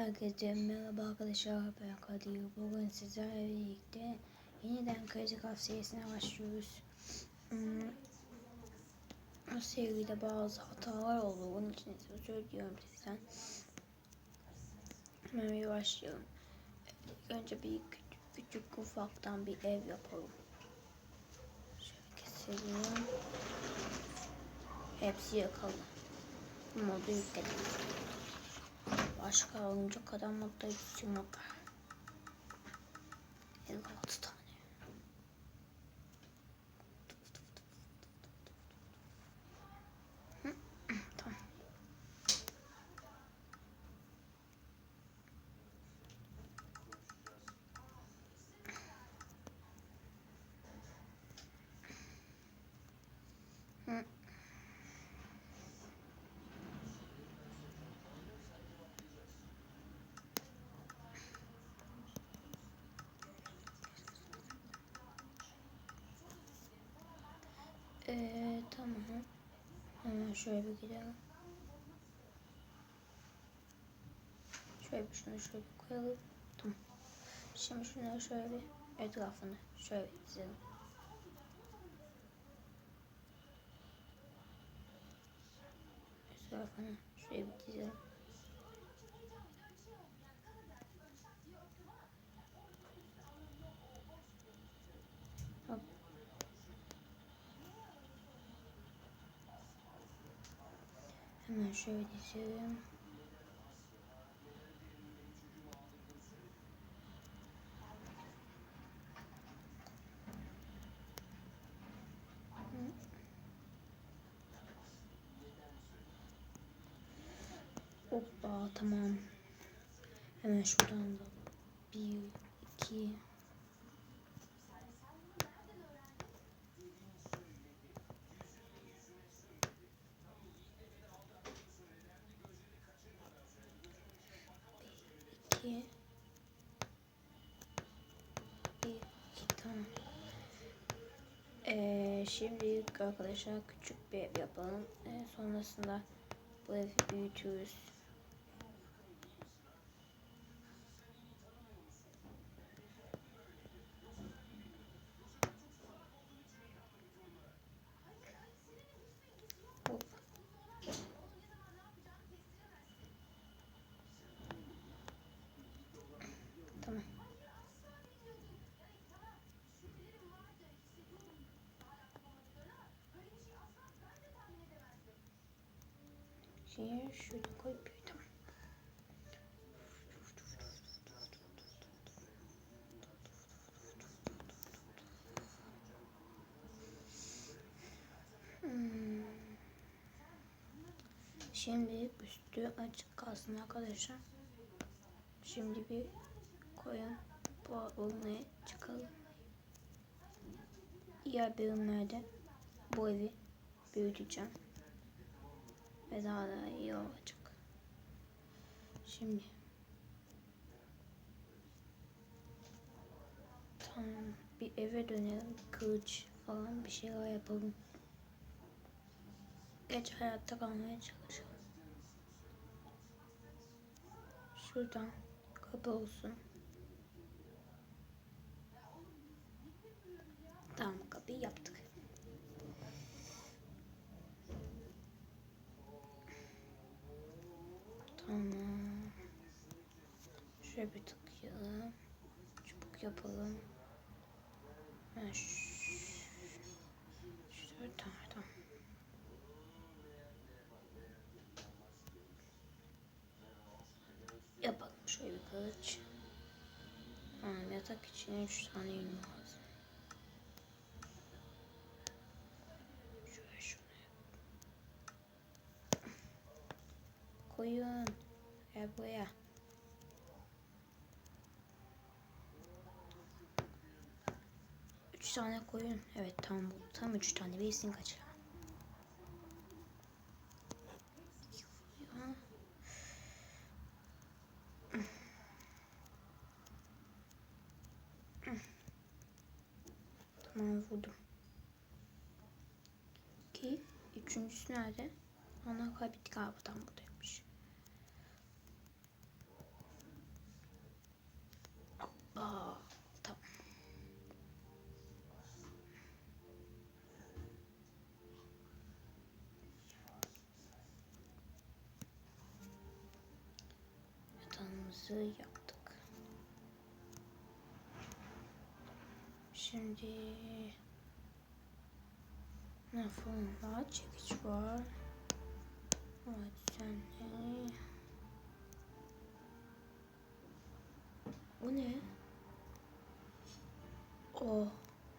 Herkese merhaba arkadaşlar ben Kadir. Bugün sizlerle birlikte yeniden Crazy Craft serisine başlıyoruz. Hmm, o seride bazı hatalar oldu. Onun için size söylüyorum sizden. Hemen bir başlayalım. Önce bir küçük, küçük ufaktan bir ev yapalım. Şöyle keselim. Hepsi yakalım. Modu yükledim. Başka oyuncak adam modda gitsin yok. 56 tane. Hı, Tamam. Hı. Ee, tamam. Hemen şöyle bir gidelim. Şöyle bir şunu şöyle bir koyalım. Tamam. Şimdi şunları şöyle bir etrafını şöyle bir dizelim. Etrafını şöyle bir dizelim. Hemen şöyle dizelim. Hoppa tamam. Hemen şuradan da bir, iki, bir, iki tamam. Ee, şimdi arkadaşlar küçük bir ev yapalım. Ee, sonrasında bu evi büyütürüz. Hop. Tamam. Şimdi şöyle koyup büyütüm. Hmm. Şimdi üstü açık kalsın arkadaşlar. Şimdi bir koyun olmaya çıkalım. Diğer bölümlerde bu evi büyüteceğim. Ve daha da iyi olacak. Şimdi Tamam bir eve dönelim. Kılıç falan bir şeyler yapalım. Geç hayatta kalmaya çalışalım. Şuradan kapı olsun. Tamam kapıyı yaptık. Tamam. Şöyle bir tıkayalım. Çubuk yapalım. Ben şöyle tamam. Yapalım şöyle bir kılıç. Tamam yatak için 3 tane yün lazım. Şöyle şunu yap. Koyun. Gel buraya. Üç tane koyun. Evet tam bu. Tam üç tane. Birisini kaçır. Tamam vurdum. Ki üçüncüsü nerede? Ana kaybettik abi tam buradaymış. Çaprazı yaptık. Şimdi ne falan var? Çekiç var. Evet ne? Bu ne? Oh,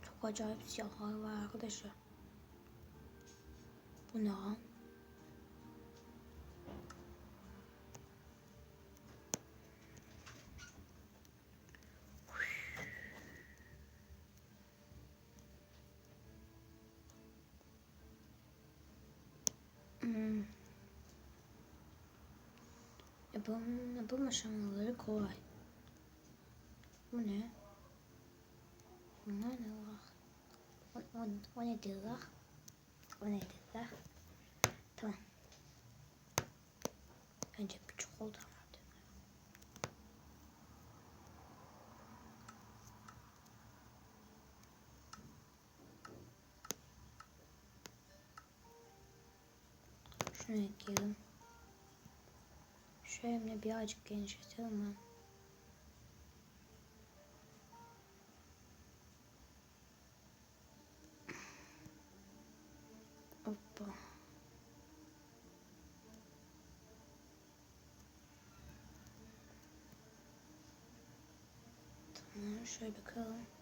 çok acayip siyahlar var arkadaşlar. Bu ne? Hmm. Yapım, yapım aşamaları kolay. Bu ne? Bunlar ne var? O, o, o nedir lan? O nedir lan? Tamam. Önce bir çikolata Şunu ekleyelim. Şöyle birazcık genişletelim ben. Hoppa. Tamam şöyle bakalım.